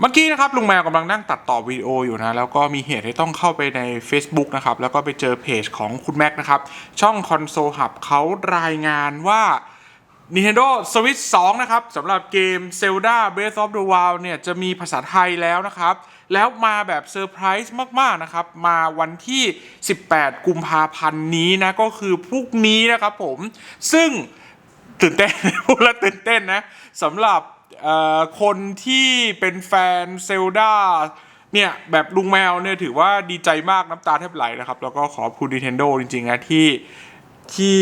เมื่อกี้นะครับลุงแมวกำลังนั่งตัดต่อวิดีโออยู่นะแล้วก็มีเหตุให้ต้องเข้าไปใน Facebook นะครับแล้วก็ไปเจอเพจของคุณแม็กนะครับช่อง Console Hub เขารายงานว่า Nintendo Switch 2 นะครับสำหรับเกม Zelda Breath of the Wild เนี่ยจะมีภาษาไทยแล้วนะครับ แล้วมาแบบเซอร์ไพรส์มาก ๆ นะครับ มาวันที่ 18 กุมภาพันธ์นี้นะ ก็คือพรุ่งนี้นะครับผม ซึ่งตื่นเต้น พูดแล้วตื่นเต้นนะสำหรับ คนที่เป็นแฟนเซลดาเนี่ยแบบลุงแมวเนี่ยถือว่าดีใจมากน้ำตาแทบไหลนะครับ แล้วก็ขอบคุณ Nintendo จริงๆนะที่ที่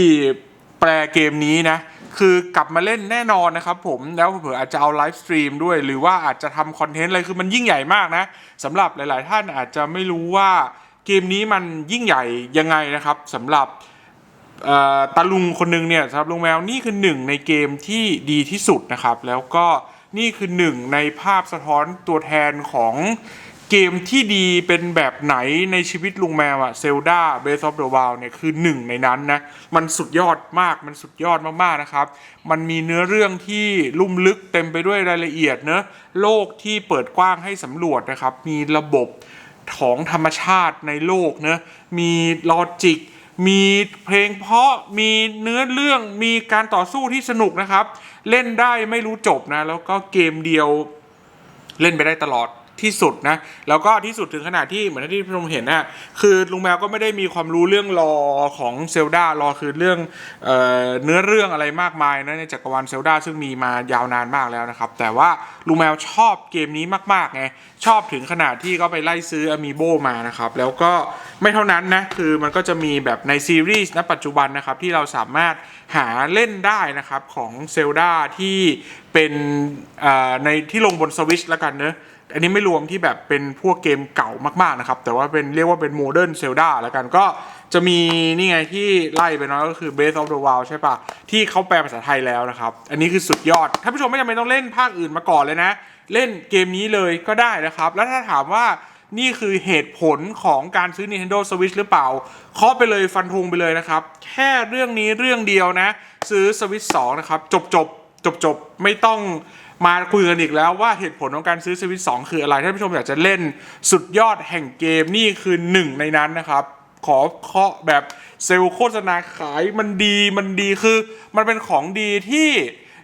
แปลเกมนี้นะ คือกลับมาเล่นแน่นอนนะครับผมแล้วเผื่ออาจจะเอาไลฟ์สตรีมด้วย หรือว่าอาจจะทำคอนเทนต์อะไรคือมันยิ่งใหญ่มากนะสำหรับหลายๆท่านอาจจะไม่รู้ว่าเกมนี้มันยิ่งใหญ่ยังไงนะครับสำหรับ ตาลุงคนหนึงเนี่ยสำหรับลุงแมวนี่คือหนึ่งในเกมที่ดีที่สุดนะครับ แล้วก็นี่คือหนึ่งในภาพสะท้อนตัวแทนของเกมที่ดีเป็นแบบไหนในชีวิตลุงแมวอะเซลดาเบสออฟเดอะวลเนี่ยคือหนึ่งในนั้นนะ มันสุดยอดมากมันสุดยอดมากๆนะครับ มันมีเนื้อเรื่องที่ลุ่มลึกเต็มไปด้วยรายละเอียดเนอะโลกที่เปิดกว้างให้สำรวจนะครับ มีระบบของธรรมชาติในโลกเนะมีลอจิก มีเพลงเพราะมีเนื้อเรื่องมีการต่อสู้ที่สนุกนะครับ เล่นได้ไม่รู้จบนะ แล้วก็เกมเดียวเล่นไปได้ตลอด ที่สุดนะแล้วก็ที่สุดถึงขนาดที่เหมือนที่พี่ชมเห็นนะคือลุงแมวก็ไม่ได้มีความรู้เรื่องรอของเซลดารอคือเรื่องเออเนื้อเรื่องอะไรมากมายนะในจักรวาลเซลดาซึ่งมีมายาวนานมากแล้วนะครับ แต่ว่าลุงแมวชอบเกมนี้มากๆไงชอบถึงขนาดที่ก็ไปไล่ซื้ออมีโบมานะครับแล้วก็ไม่เท่านั้นนะคือมันก็จะมีแบบในซีรีส์ณปัจจุบันนะครับที่เราสามารถหาเล่นได้นะครับของเซลดาที่เป็นในที่ลงบนสวิชแล้วกันเนอะ อันนี้ไม่รวมที่แบบเป็นพวกเกมเก่ามากๆนะครับ แต่ว่าเป็นเรียกว่าเป็นโมเดิร์นเซลดาแล้วกันก็จะมีนี่ไงที่ไล่ไปเนาะก็คือ Breath of the Wild ใช่ปะที่เขาแปลภาษาไทยแล้วนะครับ อันนี้คือสุดยอดถ้านผู้ชมไม่จำเป็นต้องเล่นภาคอื่นมาก่อนเลยนะ เล่นเกมนี้เลยก็ได้นะครับ แล้วถ้าถามว่านี่คือเหตุผลของการซื้อ Nintendo Switch หรือเปล่า เคาะไปเลยฟันธงไปเลยนะครับ แค่เรื่องนี้เรื่องเดียวนะ ซื้อ Switch 2 นะครับ จบจบจบจบไม่ต้อง มาคุยกันอีกแล้วว่าเหตุผลของการซื้อสวิตสองคืออะไรถ้านผู้ชมอยากจะเล่นสุดยอดแห่งเกมนี่คือหนึ่งในนั้นนะครับ ขอเคาะแบบเซลล์โฆษณาขายมันดีมันดีคือ มันเป็นของดีที่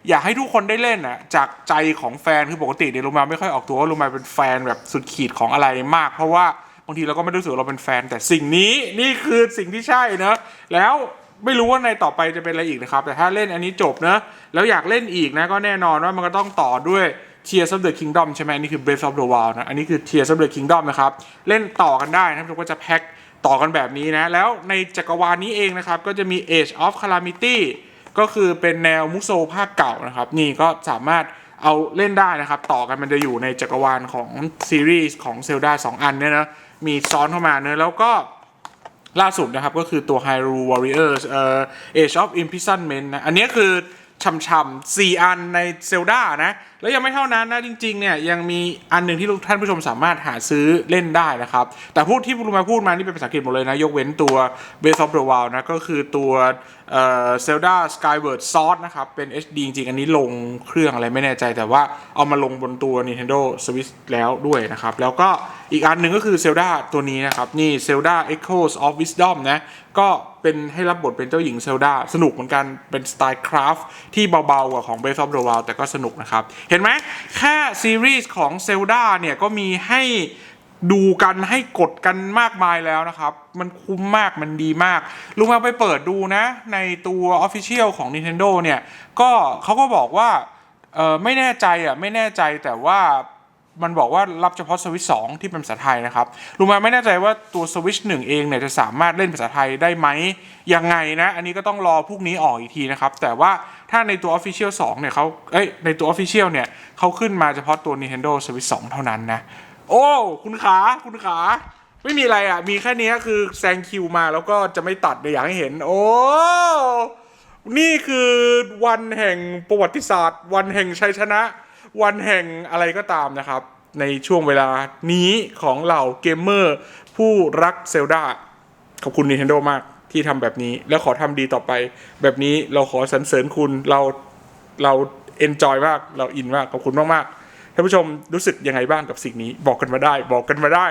อยากให้ทุกคนได้เล่นอะจากใจของแฟนคือปกติเนี่ยลงมาไม่ค่อยออกตัวว่าลุงมาเป็นแฟนแบบสุดขีดของอะไรมาก เพราะว่าบางทีเราก็ไม่รู้สึกเราเป็นแฟน แต่สิ่งนี้นี่คือสิ่งที่ใช่เนอะแล้ว ไม่รู้ว่าในต่อไปจะเป็นอะไรอีกนะครับ แต่ถ้าเล่นอันนี้จบนะ แล้วอยากเล่นอีกนะก็แน่นอนว่ามันก็ต้องต่อด้วย Tears of the Kingdom ใช่ไหมนนี่คือ Breath of the Wild นะ อันนี้คือ Tears of the Kingdom นะครับ เล่นต่อกันได้นะผมก็จะแพ็คต่อกันแบบนี้นะ แล้วในจักรวาลนี้เองนะครับ ก็จะมี Age of Calamity ก็คือเป็นแนวมุโซภาคเก่านะครับ นี่ก็สามารถเอาเล่นได้นะครับ ต่อกันมันจะอยู่ในจักรวาลของซีรีส์ของ Zelda 2อันเนี่ยนะ มีซ้อนเข้ามาเนะแล้วก็ ล่าสุดนะครับก็คือตัว Hyrule Warriors เอ่อ Age of Imprisonment นะอันนี้คือ ช่ำๆสี่อันใน Zelda นะ แล้วยังไม่เท่านั้นนะจริงๆเนี่ยยังมีอันหนึ่งที่ท่านผู้ชมสามารถหาซื้อเล่นได้นะครับ แต่พูดที่พูดมาพูดมานี่เป็นภาษาอังกฤษหมดเลยนะ ยกเว้นตัว Breath of the Wild นะ ก็คือตัวเอ่อ Zelda Skyward Sword นะครับ เป็น HD จริงๆ อันนี้ลงเครื่องอะไรไม่แน่ใจ แต่ว่าเอามาลงบนตัว Nintendo Switch แล้วด้วยนะครับ แล้วก็อีกอันหนึ่งก็คือ Zelda ตัวนี้นะครับ นี่ Zelda Echoes of Wisdom นะก็ เป็นให้รับบทเป็นเจ้าหญิงเซลดาสนุกเหมือนกันเป็นสไตล์คราฟที่เบาๆกว่าของ Breath of the Wild แต่ก็สนุกนะครับ เห็นไหมแค่ซีรีส์ของเซลดาเนี่ยก็มีให้ดูกันให้กดกันมากมายแล้วนะครับ มันคุ้มมากมันดีมาก ลุงมาไปเปิดดูนะ ในตัว Official ของ Nintendo เนี่ย ก็เขาก็บอกว่าเออไม่แน่ใจอะไม่แน่ใจแต่ว่า มันบอกว่ารับเฉพาะสวิชสที่เป็นภาษาไทยนะครับรู้ไหมไม่แน่ใจว่าตัวสวิชหนึ่งเองเนี่ยจะสามารถเล่นภาษาไทยได้ไหมยังไงนะ อันนี้ก็ต้องรอพวกนี้ออกอีกทีนะครับ แต่ว่าถ้าในตัว Official 2เนี่ยเขาเอ้ยในตัว Official เนี่ยเขาขึ้นมาเฉพาะตัว Nintendo Switch 2 เท่านั้นนะ โอ้ คุณขา คุณขา ไม่มีอะไรอะ มีแค่นี้คือแซงคิวมาแล้วก็จะไม่ตัดเลยอยากให้เห็น โอ้นี่คือวันแห่งประวัติศาสตร์ วันแห่งชัยชนะ วันแห่งอะไรก็ตามนะครับ ในช่วงเวลานี้ของเหล่าเกมเมอร์ผู้รักเซลดาขอบคุณ Nintendo มากที่ทำแบบนี้ แล้วขอทำดีต่อไป แบบนี้เราขอสรรเสริญคุณเราเราเอนจอยมากเราอินมากขอบคุณมากๆท่านผู้ชมรู้สึกยังไงบ้างกับสิ่งนี้ บอกกันมาได้ บอกกันมาได้